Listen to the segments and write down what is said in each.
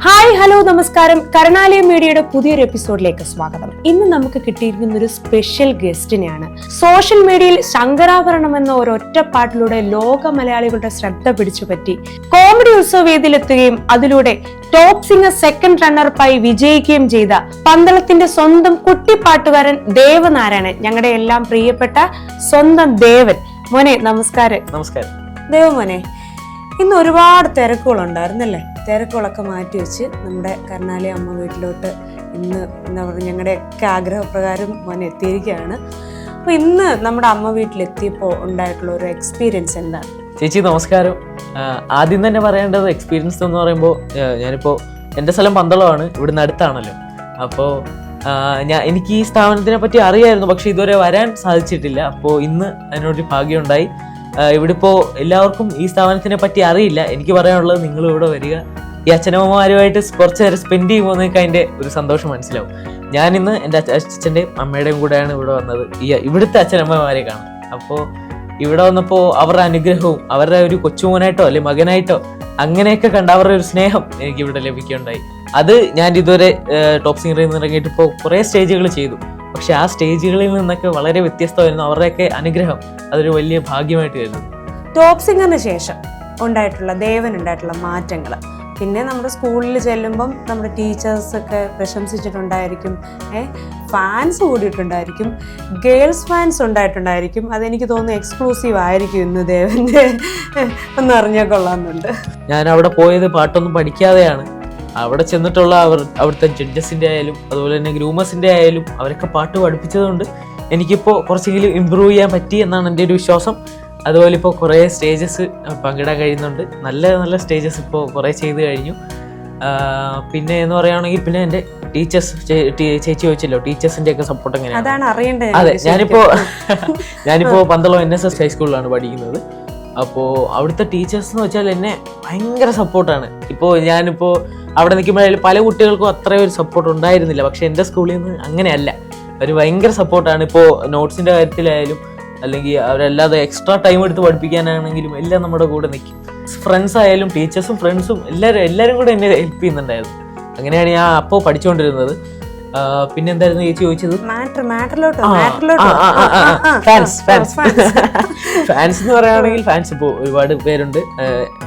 Hi hello നമസ്കാരം. കരുണാലയം മീഡിയയുടെ പുതിയൊരു എപ്പിസോഡിലേക്ക് സ്വാഗതം. ഇന്ന് നമുക്ക് കിട്ടിയിരിക്കുന്ന ഒരു സ്പെഷ്യൽ ഗസ്റ്റിനെയാണ്. സോഷ്യൽ മീഡിയയിൽ ശങ്കരാഭരണം എന്ന ഒരു ഒറ്റപ്പാട്ടിലൂടെ ലോക മലയാളികളുടെ ശ്രദ്ധ പിടിച്ചുപറ്റി കോമഡി ഉത്സവ വേദിയിലെത്തുകയും അതിലൂടെ ടോപ്പ് സിംഗർ സെക്കൻഡ് റണ്ണർപ്പായി വിജയിക്കുകയും ചെയ്ത പന്തളത്തിന്റെ സ്വന്തം കുട്ടിപ്പാട്ടുകാരൻ ദേവനാരായണൻ ഞങ്ങളുടെ എല്ലാം പ്രിയപ്പെട്ട സ്വന്തം ദേവൻ. മോനെ നമസ്കാരം. നമസ്കാരം. ദേവ മോനെ ഇന്ന് ഒരുപാട് തിരക്കുകളുണ്ടായിരുന്നല്ലേ? തിരക്കുകളൊക്കെ മാറ്റി വെച്ച് നമ്മുടെ കരുണാലയ അമ്മ വീട്ടിലോട്ട് ഇന്ന് എന്താ പറയുക ഞങ്ങളുടെയൊക്കെ ആഗ്രഹപ്രകാരം മോനെ എത്തിയിരിക്കുകയാണ്. അപ്പോൾ ഇന്ന് നമ്മുടെ അമ്മ വീട്ടിലെത്തിയപ്പോൾ ഉണ്ടായിട്ടുള്ള ഒരു എക്സ്പീരിയൻസ് എന്താണ്? ചേച്ചി നമസ്കാരം. ആദ്യം തന്നെ പറയേണ്ടത് എക്സ്പീരിയൻസ് എന്ന് പറയുമ്പോൾ ഞാനിപ്പോൾ എന്റെ സ്ഥലം പന്തളമാണ് ഇവിടുന്ന് അടുത്താണല്ലോ. അപ്പോൾ ഞാൻ എനിക്ക് ഈ സ്ഥാപനത്തിനെ പറ്റി അറിയായിരുന്നു പക്ഷേ ഇതുവരെ വരാൻ സാധിച്ചിട്ടില്ല. അപ്പോൾ ഇന്ന് അതിനൊരു ഭാഗ്യമുണ്ടായി. ഇവിടെ ഇപ്പോൾ എല്ലാവർക്കും ഈ സ്ഥാപനത്തിനെ പറ്റി അറിയില്ല. എനിക്ക് പറയാനുള്ളത് നിങ്ങൾ ഇവിടെ വരിക. ഈ അച്ഛനമ്മമാരുമായിട്ട് കുറച്ച് നേരം സ്പെൻഡ് ചെയ്യുമ്പോൾ നിങ്ങൾക്ക് അതിന്റെ ഒരു സന്തോഷം മനസ്സിലാവും. ഞാൻ ഇന്ന് എന്റെ അച്ഛന്റെയും അമ്മയുടെയും കൂടെയാണ് ഇവിടെ വന്നത്. ഈ ഇവിടുത്തെ അച്ഛനമ്മമാരെ കാണാൻ അപ്പോൾ ഇവിടെ വന്നപ്പോൾ അവരുടെ അനുഗ്രഹവും അവരുടെ ഒരു കൊച്ചുമോനായിട്ടോ അല്ലെ മകനായിട്ടോ അങ്ങനെയൊക്കെ കണ്ട അവരുടെ ഒരു സ്നേഹം എനിക്ക് ഇവിടെ ലഭിക്കുകയുണ്ടായി. അത് ഞാൻ ഇതുവരെ ടോപ്പ് സിംഗറിൽ നിന്ന് ഇറങ്ങിയിട്ട് ഇപ്പോൾ കുറേ സ്റ്റേജുകൾ ചെയ്തു. പക്ഷെ ആ സ്റ്റേജുകളിൽ നിന്നൊക്കെ വളരെ വ്യത്യസ്തമായിരുന്നു അവരുടെയൊക്കെ അനുഗ്രഹം. അതൊരു വലിയ ഭാഗ്യമായിട്ട് കരുതുന്നു. ടോപ്പ് സിംഗറിന് ശേഷം ഉണ്ടായിട്ടുള്ള ദേവൻ ഉണ്ടായിട്ടുള്ള മാറ്റങ്ങൾ പിന്നെ നമ്മുടെ സ്കൂളിൽ ചെല്ലുമ്പം നമ്മുടെ ടീച്ചേഴ്സൊക്കെ പ്രശംസിച്ചിട്ടുണ്ടായിരിക്കും. ഏഹ് ഫാൻസ് കൂടിയിട്ടുണ്ടായിരിക്കും. ഗേൾസ് ഫാൻസ് ഉണ്ടായിട്ടുണ്ടായിരിക്കും. അതെനിക്ക് തോന്നുന്നു എക്സ്ക്ലൂസീവ് ആയിരിക്കും ഇന്ന് ദേവന്റെ ഒന്ന് അറിഞ്ഞാൽ കൊള്ളാമെന്നുണ്ട്. ഞാൻ അവിടെ പോയത് പാട്ടൊന്നും പഠിക്കാതെയാണ്. അവിടെ ചെന്നിട്ടുള്ള അവർ അവിടുത്തെ ജഡ്ജസിന്റെ ആയാലും അതുപോലെ തന്നെ ഗ്രൂമേഴ്സിന്റെ ആയാലും അവരൊക്കെ പാട്ട് പഠിപ്പിച്ചതുകൊണ്ട് എനിക്കിപ്പോൾ കുറച്ചെങ്കിലും ഇമ്പ്രൂവ് ചെയ്യാൻ പറ്റി എന്നാണ് എന്റെ ഒരു വിശ്വാസം. അതുപോലെ ഇപ്പോൾ കുറേ സ്റ്റേജസ് പങ്കിടാൻ കഴിയുന്നുണ്ട്. നല്ല നല്ല സ്റ്റേജസ് ഇപ്പോൾ കുറേ ചെയ്ത് കഴിഞ്ഞു. പിന്നെ എന്ന് പറയുകയാണെങ്കിൽ പിന്നെ എന്റെ ടീച്ചേഴ്സ് ചേച്ചി ചോദിച്ചല്ലോ ടീച്ചേഴ്സിന്റെ ഒക്കെ സപ്പോർട്ട് എങ്ങനെയാണ്? അതെ ഞാനിപ്പോൾ ഞാനിപ്പോ ഞാനിപ്പോ പന്തളം എൻ എസ് എസ് ഹൈസ്കൂളിലാണ് പഠിക്കുന്നത്. അപ്പോൾ അവിടുത്തെ ടീച്ചേഴ്സ് എന്ന് വെച്ചാൽ എന്നെ ഭയങ്കര സപ്പോർട്ടാണ് ഇപ്പോൾ ഞാനിപ്പോൾ അവിടെ നിൽക്കുമ്പോഴായാലും പല കുട്ടികൾക്കും അത്രയും ഒരു സപ്പോർട്ട് ഉണ്ടായിരുന്നില്ല. പക്ഷേ എന്റെ സ്കൂളിൽ നിന്ന് അങ്ങനെയല്ല. ഒരു ഭയങ്കര സപ്പോർട്ടാണ് ഇപ്പോൾ നോട്ട്സിന്റെ കാര്യത്തിലായാലും അല്ലെങ്കിൽ അവരല്ലാതെ എക്സ്ട്രാ ടൈം എടുത്ത് പഠിപ്പിക്കാനാണെങ്കിലും എല്ലാം നമ്മുടെ കൂടെ നിൽക്കും. ഫ്രണ്ട്സ് ആയാലും ടീച്ചേഴ്സും ഫ്രണ്ട്സും എല്ലാവരും എല്ലാവരും കൂടെ എന്നെ ഹെൽപ്പ് ചെയ്യുന്നുണ്ടായിരുന്നു. അങ്ങനെയാണ് ഞാൻ അപ്പോൾ പഠിച്ചുകൊണ്ടിരുന്നത്. പിന്നെ എന്തായിരുന്നു ചേച്ചി ചോദിച്ചത്? ഫാൻസ് ഫാൻസ് ഫാൻസ് എന്ന് പറയുകയാണെങ്കിൽ ഫാൻസ് ഇപ്പോൾ ഒരുപാട് പേരുണ്ട്.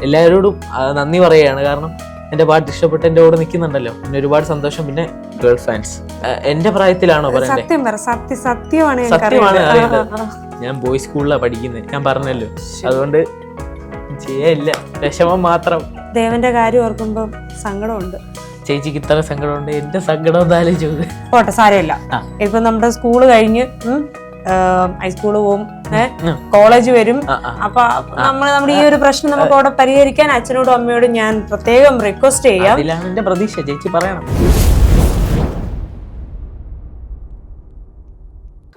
എല്ലാവരോടും നന്ദി പറയുകയാണ്. കാരണം എന്റെ പാട്ട് ഇഷ്ടപ്പെട്ട് എന്റെ കൂടെ നിൽക്കുന്നുണ്ടല്ലോ. പിന്നെ ഒരുപാട് സന്തോഷം. പിന്നെ ഗേൾ ഫാൻസ് എന്റെ പ്രായത്തിലാണോ പറയുന്നത് സത്യം പറ സത്യ സത്യമാണ്. ഞാൻ ബോയ്സ് സ്കൂളിലാണ് പഠിക്കുന്നത് ഞാൻ പറഞ്ഞല്ലോ. അതുകൊണ്ട് ചെയ്യല്ല വിഷമം മാത്രം. ദേവന്റെ കാര്യം ഓർക്കുമ്പോൾ സങ്കടമുണ്ട്. ചേച്ചിക്ക് ഇത്ര സങ്കടമുണ്ട് എന്റെ സങ്കടം എന്തായാലും ചോദിച്ചു പോട്ടെ സാരമില്ല. ഇപ്പൊ നമ്മുടെ സ്കൂൾ കഴിഞ്ഞ് ഹൈസ്കൂൾ പോവും. കോളേജ് വരും. അപ്പൊ നമ്മൾ നമ്മുടെ ഈ ഒരു പ്രശ്നം നമുക്ക് അവിടെ പരിഹരിക്കാൻ അച്ഛനോടും അമ്മയോടും ഞാൻ പ്രത്യേകം റിക്വസ്റ്റ് ചെയ്യാം. പ്രതീക്ഷ ചേച്ചി പറയണം.